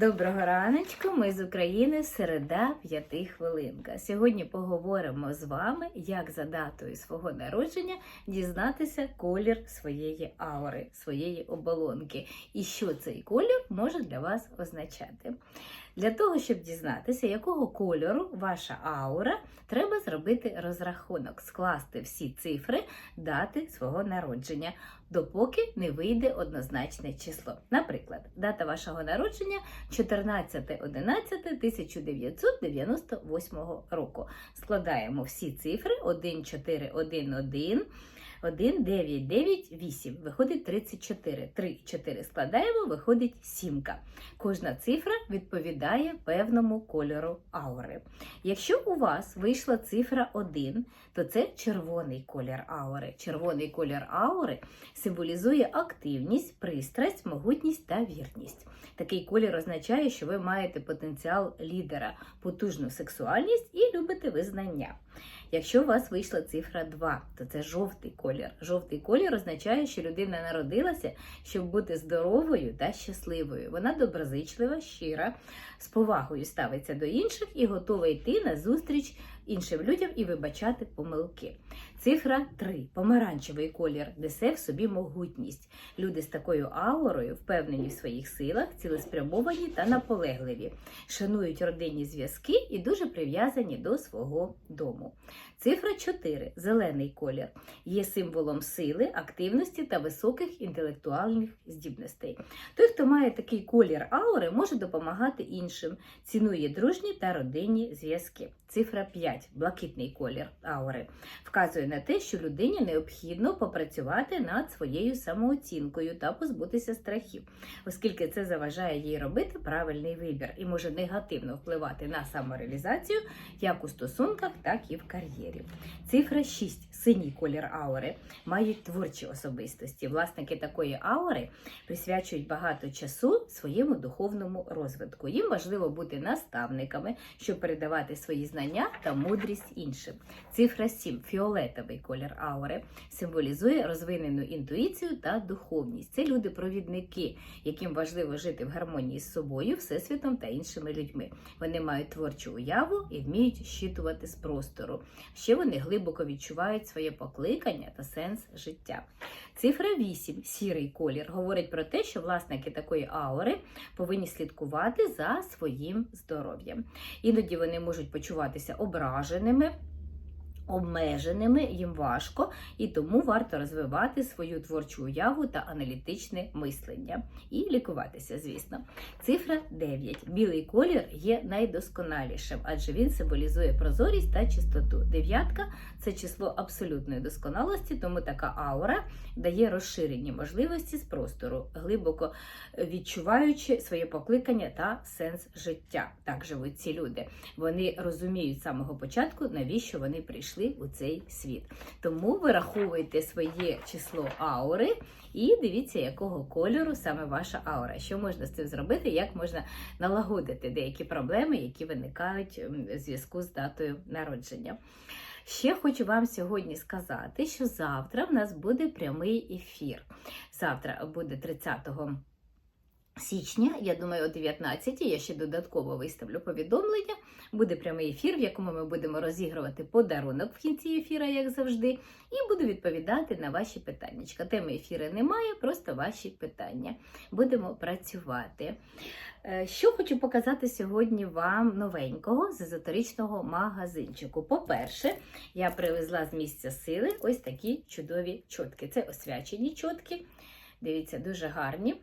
Доброго раночку, ми з України, середа, п'яти хвилинка. Сьогодні поговоримо з вами, як за датою свого народження дізнатися колір своєї аури, своєї оболонки, і що цей колір може для вас означати. Для того, щоб дізнатися, якого кольору ваша аура, треба зробити розрахунок, скласти всі цифри дати свого народження, допоки не вийде однозначне число. Наприклад, дата вашого народження 14.11.1998 року. Складаємо всі цифри 1, 4, 1, 1. 1, 9, 9, 8. Виходить 34. 3, 4 складаємо, виходить сімка. Кожна цифра відповідає певному кольору аури. Якщо у вас вийшла цифра 1, то це червоний колір аури. Червоний колір аури символізує активність, пристрасть, могутність та вірність. Такий колір означає, що ви маєте потенціал лідера, потужну сексуальність і любите визнання. Якщо у вас вийшла цифра 2, то це жовтий колір. Жовтий колір означає, що людина народилася, щоб бути здоровою та щасливою. Вона доброзичлива, щира, з повагою ставиться до інших і готова йти на зустріч іншим людям і вибачати помилки. Цифра 3. Помаранчевий колір несе в собі могутність. Люди з такою аурою впевнені в своїх силах, цілеспрямовані та наполегливі, шанують родинні зв'язки і дуже прив'язані до свого дому. Цифра 4. Зелений колір є символом сили, активності та високих інтелектуальних здібностей. Той, хто має такий колір аури, може допомагати іншим, цінує дружні та родинні зв'язки. Цифра 5. Блакитний колір аури вказує на те, що людині необхідно попрацювати над своєю самооцінкою та позбутися страхів, оскільки це заважає їй робити правильний вибір і може негативно впливати на самореалізацію як у стосунках, так і в кар'єрі. Цифра 6. Синій колір аури мають творчі особистості. Власники такої аури присвячують багато часу своєму духовному розвитку. Їм важливо бути наставниками, щоб передавати свої знання та мудрість іншим. Цифра 7. Фіолетовий колір аури символізує розвинену інтуїцію та духовність. Це люди-провідники, яким важливо жити в гармонії з собою, всесвітом та іншими людьми. Вони мають творчу уяву і вміють щитувати з простору. Ще вони глибоко відчувають своє покликання та сенс життя. Цифра 8, сірий колір, говорить про те, що власники такої аури повинні слідкувати за своїм здоров'ям. Іноді вони можуть почуватися ображеними. Обмеженими їм важко, і тому варто розвивати свою творчу уяву та аналітичне мислення і лікуватися, звісно. Цифра 9. Білий колір є найдосконалішим, адже він символізує прозорість та чистоту. Дев'ятка це число абсолютної досконалості, тому така аура дає розширені можливості з простору, глибоко відчуваючи своє покликання та сенс життя. Так живуть ці люди. Вони розуміють з самого початку, навіщо вони прийшли у цей світ. Тому вираховуйте своє число аури і дивіться, якого кольору саме ваша аура. Що можна з цим зробити, як можна налагодити деякі проблеми, які виникають в зв'язку з датою народження. Ще хочу вам сьогодні сказати, що завтра в нас буде прямий ефір. Завтра буде 30 січня, я думаю, о 19 я ще додатково виставлю повідомлення. Буде прямий ефір, в якому ми будемо розігрувати подарунок в кінці ефіра, як завжди, і буду відповідати на ваші питання. Теми ефіру немає, просто ваші питання. Будемо працювати. Е, Що хочу показати сьогодні вам новенького з езотеричного магазинчику. По-перше, я привезла з місця сили ось такі чудові чотки. Це освячені чотки. Дивіться, дуже гарні.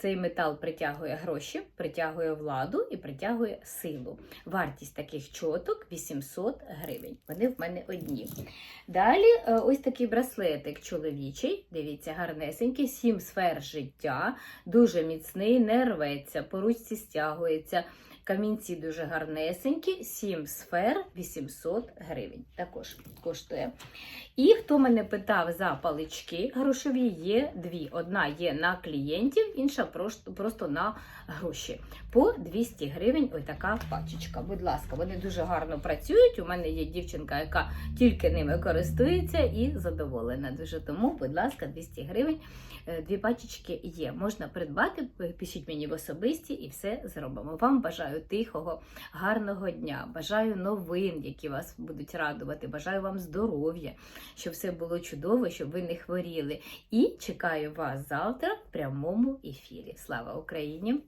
Цей метал притягує гроші, притягує владу і притягує силу. Вартість таких чоток 800 гривень. Вони в мене одні. Далі е, ось такий браслетик чоловічий. Дивіться, гарнесенький, сім сфер життя, дуже міцний, не рветься, по ручці стягується. Камінці дуже гарнесенькі, 7 сфер, 800 гривень. Також коштує. І хто мене питав за палички грошові, є дві. Одна є на клієнтів, інша просто, на гроші. По 200 гривень ось така пачечка. Будь ласка, вони дуже гарно працюють. У мене є дівчинка, яка тільки ними користується і задоволена. Дуже тому, будь ласка, 200 гривень. Е, Дві пачечки є. Можна придбати, пишіть мені в особисті і все зробимо. Вам бажаю тихого, гарного дня. Бажаю новин, які вас будуть радувати. Бажаю вам здоров'я, щоб все було чудово, щоб ви не хворіли. І чекаю вас завтра в прямому ефірі. Слава Україні!